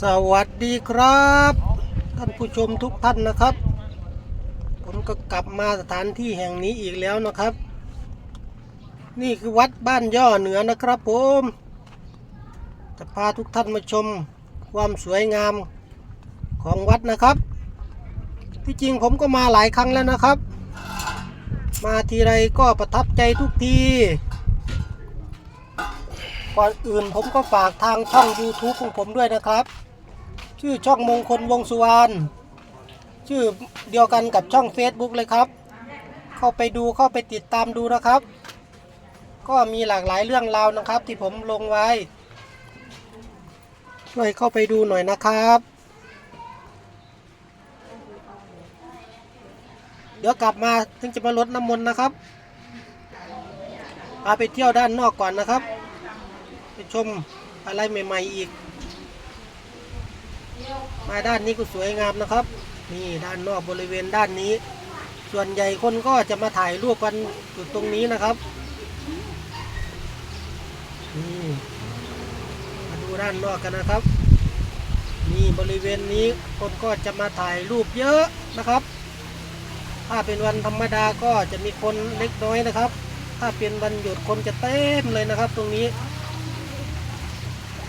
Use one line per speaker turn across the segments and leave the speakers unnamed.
สวัสดีครับ ท่านผู้ชมทุกท่านนะครับ ผมก็กลับมาสถานที่แห่งนี้อีกแล้วนะครับ นี่คือวัดบ้านย่อเหนือนะครับผมจะพาทุกท่านมาชมความสวยงามของวัดนะครับ ที่จริงผมก็มาหลายครั้งแล้วนะครับ มาทีไรก็ประทับใจทุกที ก่อนอื่นผมก็ฝากทางช่อง YouTube ของผมด้วยนะครับ ชื่อช่องมงคลวงสุวรรณชื่อเดียวกันกับช่อง Facebook เลยครับ เข้าไปดูเข้าไปติดตามดูนะครับ ก็มีหลากหลายเรื่องราวนะครับ ที่ผมลงไว้ช่วยเข้าไปดูหน่อยนะครับ เดี๋ยวกลับมาถึงจะมาลดน้ำมนต์นะครับพาไปเที่ยวด้านนอกก่อนนะครับ ไปชมอะไรใหม่ ๆ อีก มาด้านนี้ก็สวยงามนะครับ นี่ด้านนอกบริเวณด้านนี้ ส่วนใหญ่คนก็จะมาถ่ายรูปกันอยู่ตรงนี้นะครับนี่มาดูด้านนอกกันนะครับ นี่บริเวณนี้คนก็จะมาถ่ายรูปเยอะนะครับ ถ้าเป็นวันธรรมดาก็จะมีคนเล็กน้อยนะครับ ถ้าเป็นวันหยุดคนจะเต็มเลยนะครับ ตรงนี้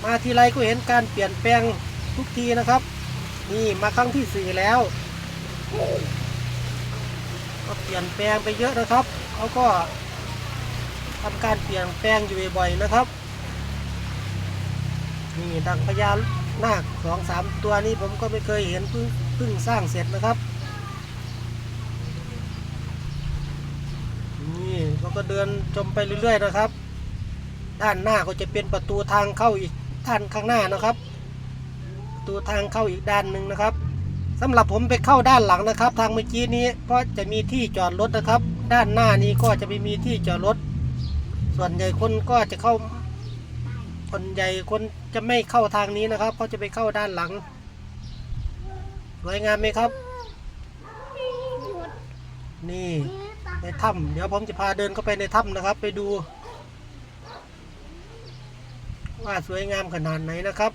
มาทีไรก็เห็นการเปลี่ยนแปลงทุกทีนะครับ นี่มาครั้งที่สี่แล้ว ก็เปลี่ยนแปลงไปเยอะนะครับเขาก็ทำการเปลี่ยนแปลงอยู่บ่อยๆนะครับ นี่ดังพญานาคสองสามตัวนี้ผมก็ไม่เคยเห็นเพิ่งเพิ่งสร้างเสร็จนะครับ นี่เราก็เดินชมไปเรื่อยๆนะครับ ด้านหน้าก็จะเป็นประตูทางเข้าอีก ด้านข้างหน้านะครับประตูทางเข้าอีกด้านหนึ่งนะครับสำหรับผมไปเข้าด้านหลังนะครับ ทางเมื่อกี้นี้ก็จะมีที่จอดรถนะครับ ด้านหน้านี้ก็จะไม่มีที่จอดรถ ส่วนใหญ่คนก็จะเข้า คนใหญ่คนจะไม่เข้าทางนี้นะครับเขาจะไปเข้าด้านหลังสวยงามไหมครับ นี่ในถ้ำเดี๋ยวผมจะพาเดินเข้าไปในถ้ำนะครับ ไปดู ว่าสวยงามขนาดไหนนะครับ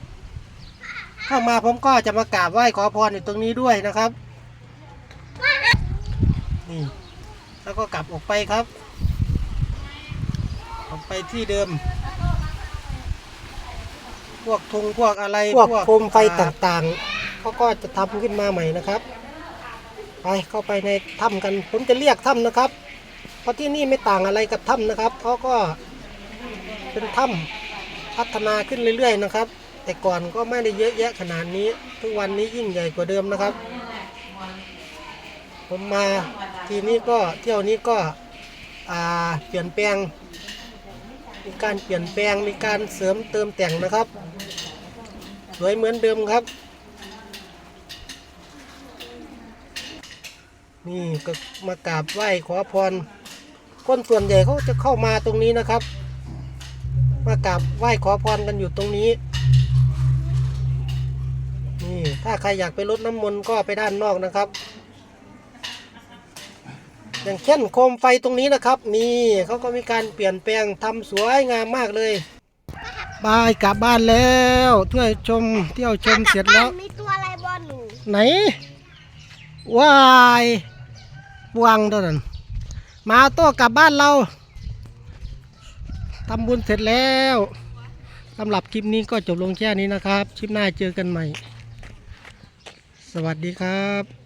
เข้ามาผมก็จะมากราบไหว้ขอพรอยู่ตรงนี้ด้วยนะครับนี่แล้วก็กลับออกไปครับ ออกไปที่เดิม พวกธงพวกอะไรพวกโคมไฟต่างๆเขาก็จะทำขึ้นมาใหม่นะครับไปเข้าไปในถ้ำกันผมจะเรียกถ้ำนะครับ เพราะที่นี่ไม่ต่างอะไรกับถ้ำนะครับเขาก็เป็นถ้ำ พัฒนาขึ้นเรื่อย ๆ นะครับ แต่ก่อนก็ไม่ได้เยอะแยะขนาดนี้ ทุกวันนี้ยิ่งใหญ่กว่าเดิมนะครับ ผมมาทีนี้ก็เที่ยวนี้ก็เปลี่ยนแปลง มีการเปลี่ยนแปลงมีการเสริมเติมแต่งนะครับ สวยเหมือนเดิมครับ นี่ก็มากราบไหว้ขอพรคนส่วนใหญ่เขาจะเข้ามาตรงนี้นะครับ มากราบไหว้ขอพรกันอยู่ตรงนี้ นี่ ถ้าใครอยากไปรดน้ำมนต์ก็ไปด้านนอกนะครับ อย่างเช่นโคมไฟตรงนี้นะครับ นี่เขาก็มีการเปลี่ยนแปลงทำสวยงามมากเลยบายกลับบ้านแล้วเที่ยวชมเที่ยวชมเสร็จแล้ว
มีตัวอะไรบอลหนู
ไหนวายบวงตัวนั้นมาโต้กลับบ้านเรา ทำบุญเสร็จแล้วสำหรับคลิปนี้ก็จบลงแค่นี้นะครับ คลิปหน้าเจอกันใหม่ สวัสดีครับ